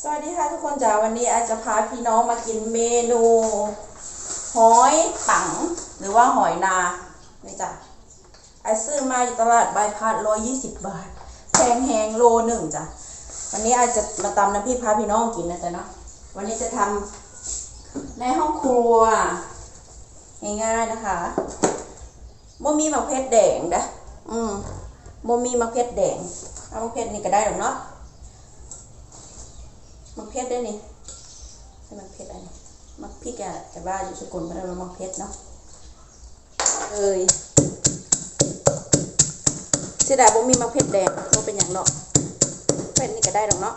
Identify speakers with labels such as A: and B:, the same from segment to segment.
A: สวัสดีค่ะทุกคนจ้าวันนี้อาจจะพาพี่น้องมากินเมนูหอยปังหรือว่าหอยนานี่จ้ะไอซื้อมาอยู่ตลาดใบพาสร้อยยี่สิบบาทแพงแหงโลหนึ่งจ้ะวันนี้อาจจะมาตำน้ำพริกพาพี่น้องกินนะจ๊ะเนาะวันนี้จะทำในห้องครัวง่ายๆนะคะโมมีมะเขือแดงนะอืมโมมีมะเขือแดงเอามะเขือนี่ก็ได้หรอกเนาะ เพชรได้นี่ใช่มักเพชรอันนี้มักพริกอะแต่ว่าอยู่สกุลพระนมักเพชรเนาะเอ้ยเสียดายบ่มีมักเพชรแดงบ่เป็นอย่างเนาะเพชรนี่ก็ได้ดอกเนาะ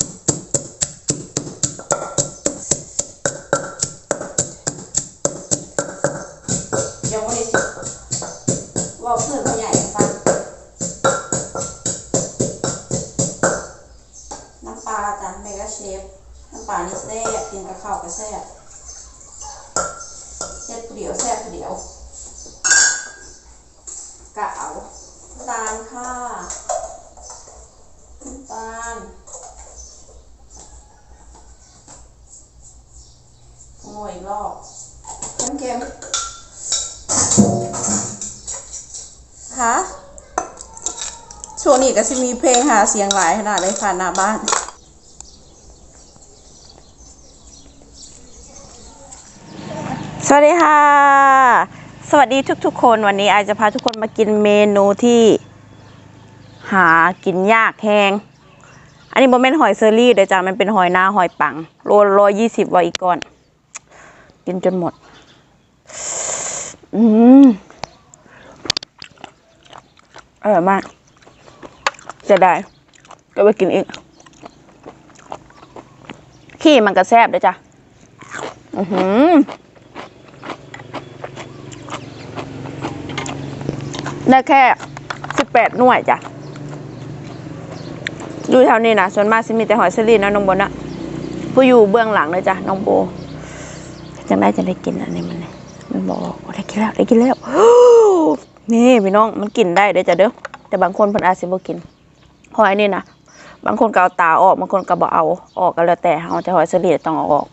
A: เดี๋ยววันนี้ว่าเพื่อนพ่อใหญ่ฟังน้ำปลาจ้ะเมกาเชฟ ปลานี่แซ่บกินกับข้าวก็แซ่บเฮ็ดเดียวแซ่บเดียวกะเอาตาลค่ะตาลง่อีกรอบน้ำเค็มค่ะช่วงนี้ก็สิมีเพลงหาเสียงหลายขนาดเลยค่ะหน้าบ้าน สวัสดีค่ะ สวัสดีทุกๆ คนวันนี้อาจจะพาทุกคนมากินเมนูที่ หากินยากแหงอันนี้โมเมนหอยเซอรี่เดี๋ยวจ้ะมันเป็นหอยนาหอยปังโลร้อยยี่สิบวอีกก่อน กินจนหมด อืมอร่อยมาก จะได้ ก็ไปกินอีก ขี้มันก็แซ่บเด้อจ้ะอือหือ ได้แค่สิบแปดหน่วยจ้ะอยู่แถวนี้นะส่วนมากสิมีแต่หอยสลีนะน้องโบนะผู้อยู่เบื้องหลังเลยจ้ะน้องโบจังได้จะได้กินอันนี้มันเลยมันบอกได้กินแล้วได้กินแล้วนี่พี่น้องมันกินได้เด้จ้ะเด้อแต่บางคนเพิ่นอาจสิบ่กินหอยนี่นะบางคนก็เอาตาออกบางคนก็บ่เอาออกก็แล้วแต่เอาแต่หอยสลีต้องเอาออก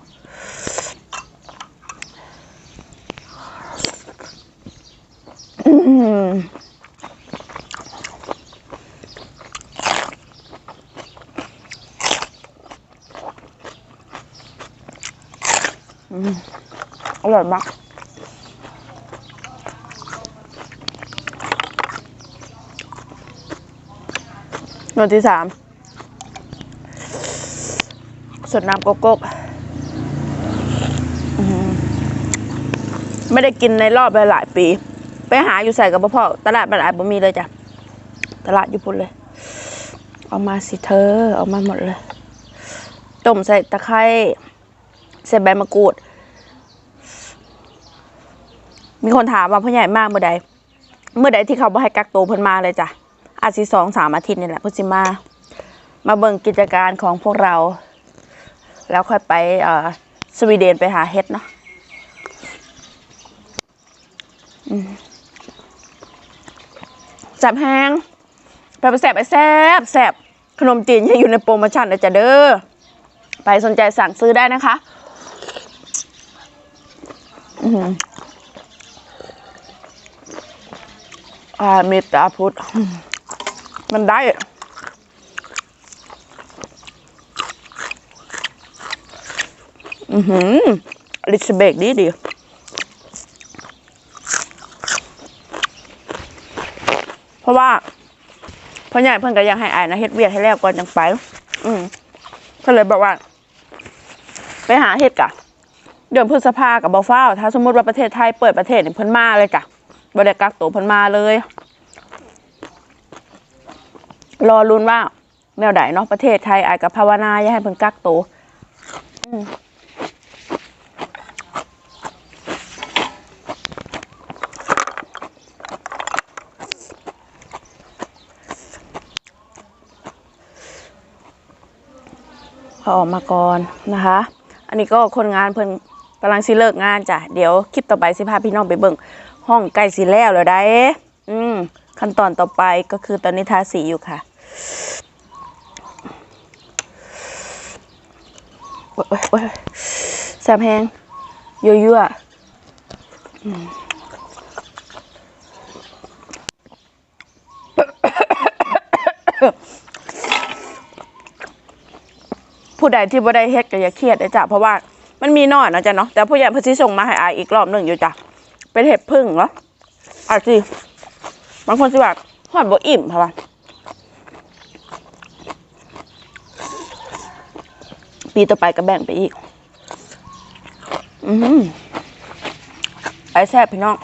A: อร่อยมากหนวยที่สามสดน้ำโกโก้ไม่ได้กินในรอบหลายปี หาอยู่ใส่กับพ่อตลาดบ้านอาบ่มีเลยจ้ะตลาดอยู่พุ่นเลย เอามาสิเธอเอามาหมดเลยต้มใส่ตะไคร้ใส่ใบมะกรูด มีคนถามว่าพ่อใหญ่มากเมื่อใด เมื่อใดที่เขาบ่ให้กักตัวเพิ่นมาเลยจ้ะอาจสิสองสามอาทิตย์นี่แหละเพิ่นสิมา มาเบิ่งกิจการของพวกเรา แล้วค่อยไปเอ่อสวีเดนไปหาเฮ็ดเนาะแซ่บแห้งไปไปแซบไปแซบแซบขนมจีนยังอยู่ในโปรโมชั่นนะจ๊ะเด้อไปสนใจสั่งซื้อได้นะคะอือหืออ่ามีตาพุทธมันได้อือหืออลิซเบกดีดี เพราะว่าพ่อใหญ่เพิ่นก็ยังให้อายนะเฮ็ดเวียกให้แล้วก่อนจังไป อืมเพิ่นเลยบอกว่า ไปหาเฮ็ดกะ เดือนพฤษภากับบ่ฟ้าถ้าสมมติว่าประเทศไทยเปิดประเทศเนี่เพิ่นมาเลยกะบ่ได้กักตัวเพิ่นมาเลย รอลุ้นว่าแนวใดเนาะประเทศไทยอายกับภาวนาอย่าให้เพิ่นกักตัวอืม พอออกมาก่อนนะคะ อันนี้ก็คนงานเพิ่นกำลังสิเลิกงานจ้ะเดี๋ยวคลิปต่อไปสิพาพี่น้องไปเบิ่งห้องใกล้สิแล้วแล้วได้อืมขั้นตอนต่อไปก็คือตอนนี้ทาสีอยู่ค่ะโอ้ยโอ้ยโอ้ยแซ่บแห้งยั่วๆอื ผู้ใดที่บ่ได้เฮ็ดก็อย่าเครียดเลยจ้ะเพราะว่ามันมีน้อยนะจ๊ะเนาะแต่ผู้ใหญ่เพิ่นสิส่งมาให้อายอีกรอบหนึ่งอยู่จ้ะเป็นเห็ดพึ่งเหรออาจสิบางคนสิว่าฮอดบ่อิ่มเพราะว่าปีต่อไปก็แบ่งไปอีก อือหือไอแซ่บพี่น้อง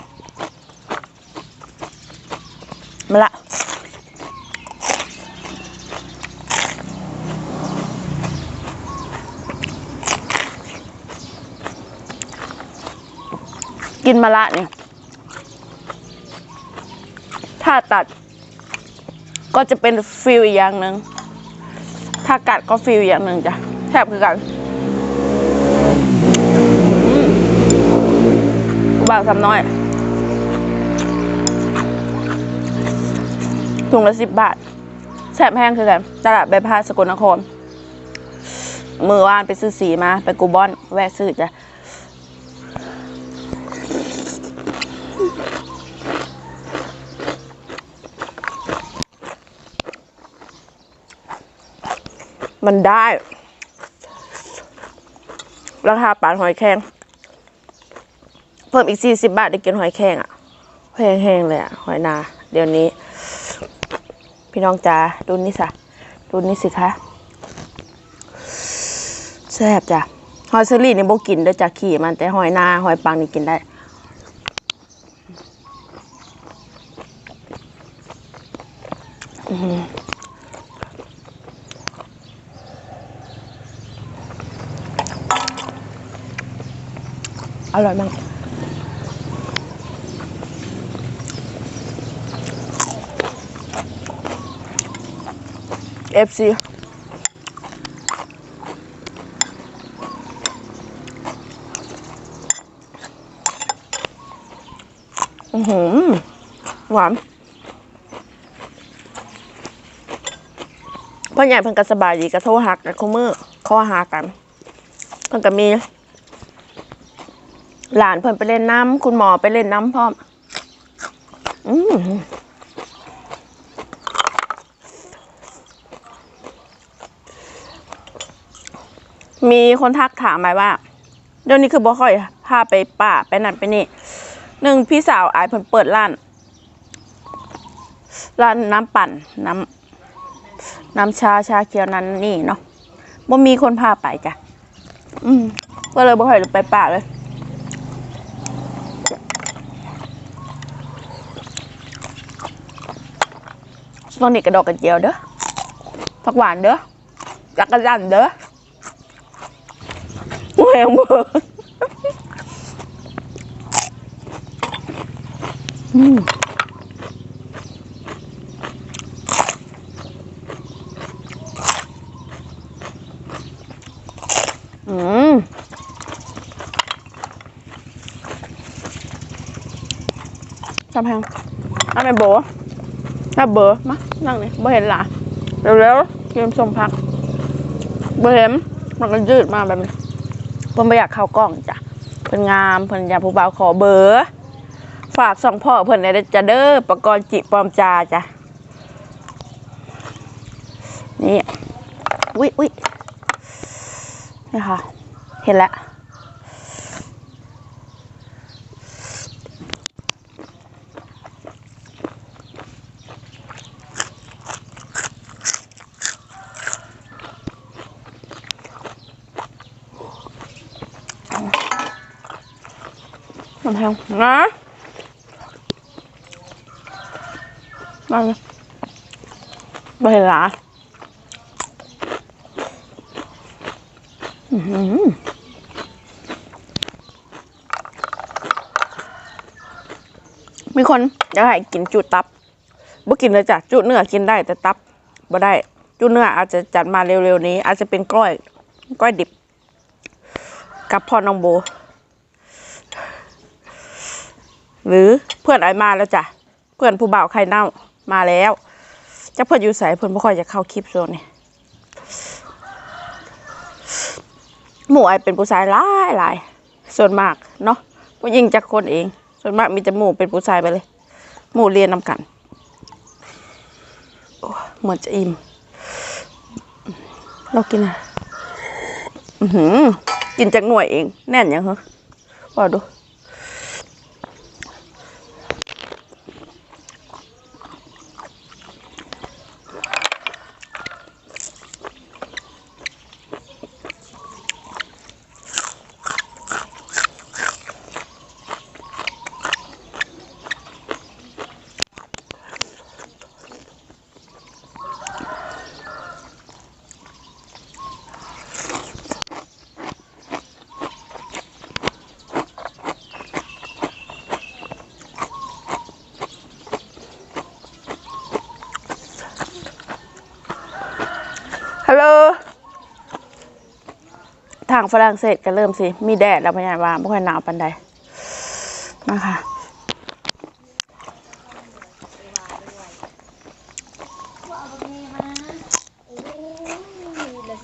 A: กินมะละเนี่ย ถ้าตัด ก็จะเป็นฟิลอีกอย่างหนึ่ง ถ้ากัดก็ฟิลอย่างหนึ่งจ้ะแทบคือกันอืมกูบ่าวสำน้อยถุงละสิบบาทแซ่บแห้งคือกันตลาดใบพาสกลนคร มือว่านไปซื้อสีมา ไปกูบอน แวะซื้อจ้ะ มันได้ ราคาปานหอยแครงเพิ่มอีกสี่สิบบาทได้กินหอยแครงอะแห้งๆเลยอะ หอยนา เดี๋ยวนี้ พี่น้องจ๋าดูนี่สิดูนี่สิคะแซ่บจ้ะหอยเชอรี่นี่โบกินเด้จากขี่มันแต่หอยนาหอยปังนี่กินได้อ อร่อยมาก FC อือหือหวานพ่อใหญ่เพิ่นก็สบายดีก็โทรหักกันคุมือข้อหากันเพิ่นก็มี หลานเพิ่นไปเล่นน้ำคุณหมอไปเล่นน้ำพร้อม อืมมีคนทักถามมาว่า เดี๋ยวนี้คือบ่ค่อยพาไปป่าไปนั่นไปนี่หนึ่งพี่สาวอายเพิ่นเปิดร้าน ร้านน้ำปั่นน้ำน้ำชาชาเขียวนั้นนี่เนาะบ่มีคนพาไปจ้ะ อืมก็เลยบ่ค่อยได้ไปป่าเลย ตอนนี้กระดอกกระเจียวเด้อผักหวานเด้อจักรจันทร์เด้อแหวงเบอร์อืมอืมจำแพงเอาไปโบ ถ้าเบอร์มานั่งเลยเบอร์เห็นหล่ะเร็วๆกินสมพักเบอร์เห็นมันก็ยืดมาแบบนี้เพิ่นไม่อยากเข้ากล้องจ้ะเพิ่นงามเพิ่นอยากผู้บ่าวขอเบอร์ฝากสองพ่อเพิ่นในจะเด้อประกรณ์จิปลอมจาจ้ะนี่วิวินี่ค่ะ เห็นแล้ว น้ำแพงนะมาเลยไปเห็นหลาอื้มีคนอยากให้กินจุตับบ่กินเลยจ้ะจุเนื้อกินได้แต่ตับบ่ได้ จุเนื้ออาจจะจัดมาเร็วๆนี้ อาจจะเป็นกล้อยก้อยดิบ กับพ่อน้องโบ หรือเพื่อนไอมาแล้วจ้ะเพื่อนผู้บ่าวใครเน่ามาแล้วจะเพื่อนอยู่ใส่เพื่อนไม่ค่อยจะเข้าคลิปโซนนี่หมู่ไอเป็นผู้ชายหลายหลายส่วนมากเนาะผู้หญิงจากคนเอง ส่วนมากมีแต่หมู่เป็นผู้ชายไปเลย หมู่เรียนนำกันโอ้เหมือนจะอิ่มเรากินอะอือหือกินจากหน่วยเอง แน่นยังเหรอว่าดู ทางฝรั่งเศสก็เริ่มสิ มีแดดแล้วพยานว่าไม่ค่อยหนาวปันใดมาค่ะ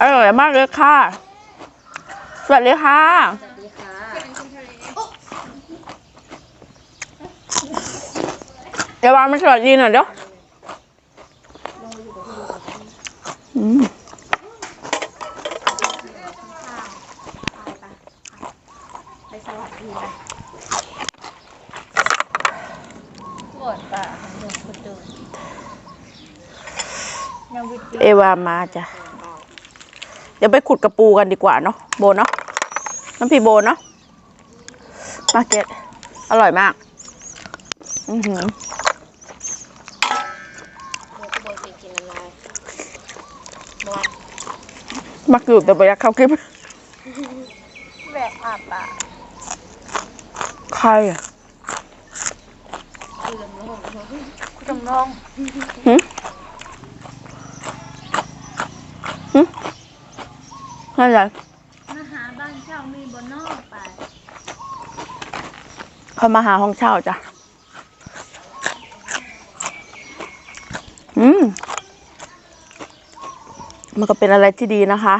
A: อร่อยมากเลยค่ะสวัสดีค่ะเดี๋ยววางมันสวัสดีหน่อยเดี๋ยวอืม
B: ไปสวัสดีไป
C: ปวดปากของหนูคุณดูยังวิด
A: เอวามาจ้ะ เดี๋ยวไปขุดกระปูกันดีกว่าเนาะโบเนาะน้ำพริกโบเนาะมาเก็ตอร่อยมาก อือหือ
C: หนูก็บอกไปกินอะไรบอล
A: มักอยู่แต่บอยากเข้าคลิป
C: แบบอาบปาก
A: ใครอะ
C: คือลำลงคุณจำลอง
A: หึหึ นั่นแหละ
C: มาหาบ้านเช่ามีบนนอกไป
A: เขามาหาห้องเช่าจ้ะ อืม มันก็เป็นอะไรที่ดีนะคะ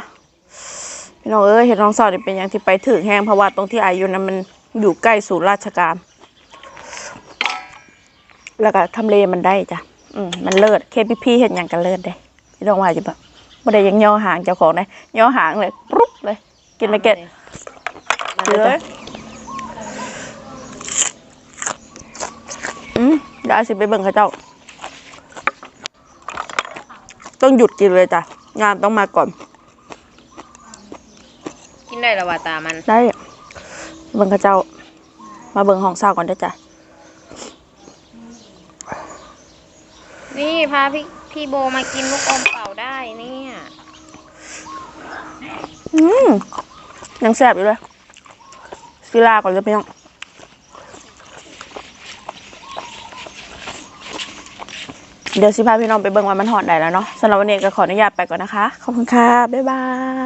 A: พี่น้องเอ้ยเห็นน้องสาวนี่เป็นอย่างที่ไปถึงแห้งเพราะว่าตรงที่อายุนั้นมันอยู่ใกล้ศูนย์ราชการ แล้วก็ทำเลมันได้จ้ะ อืม มันเลิศเคพีพีเห็นอย่างกันเลิศได้พี่น้องว่าจะแบบ ไม่ได้ยังย่อหางเจ้าของได้ย่อหางเลยปุ๊บเลย กินไปเก็ต
C: มา
A: เย
C: เล
A: อะ
C: ย
A: อืมเดี๋ยวอาสิไปเบิ่งเขาเจ้า ต้องหยุดกินเลยจ้ะงานต้องมาก่อน
C: กินได้ละว่าตามัน
A: ได้เบิ่งเขาเจ้า มาเบิ่งห้องเศร้าก่อนเด้อจ้ะ
C: นี่พาพี่พี่โบมากินลูกอมเป่า ได้เนี่ย
A: อืมยังแซ่บอยู่เลยซีลาก่อนเลยพี่น้องเดี๋ยวสิพาพี่น้องไปเบิ่งว่ามันหอดได้แล้วเนาะสำหรับวันนี้ก็ขออนุญาตไปก่อนนะคะ ขอบคุณค่ะ บ๊ายบาย